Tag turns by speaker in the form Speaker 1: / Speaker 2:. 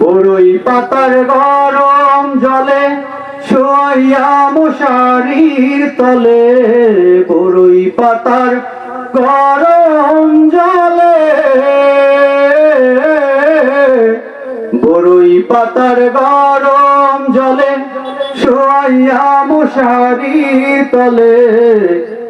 Speaker 1: বড়ই পাতার গরম জলে শোয়া মশারির তলে। বড়ই পাতার গরম জলে বড়ই পাতার গরম জলে শোয়া মশারি তলে।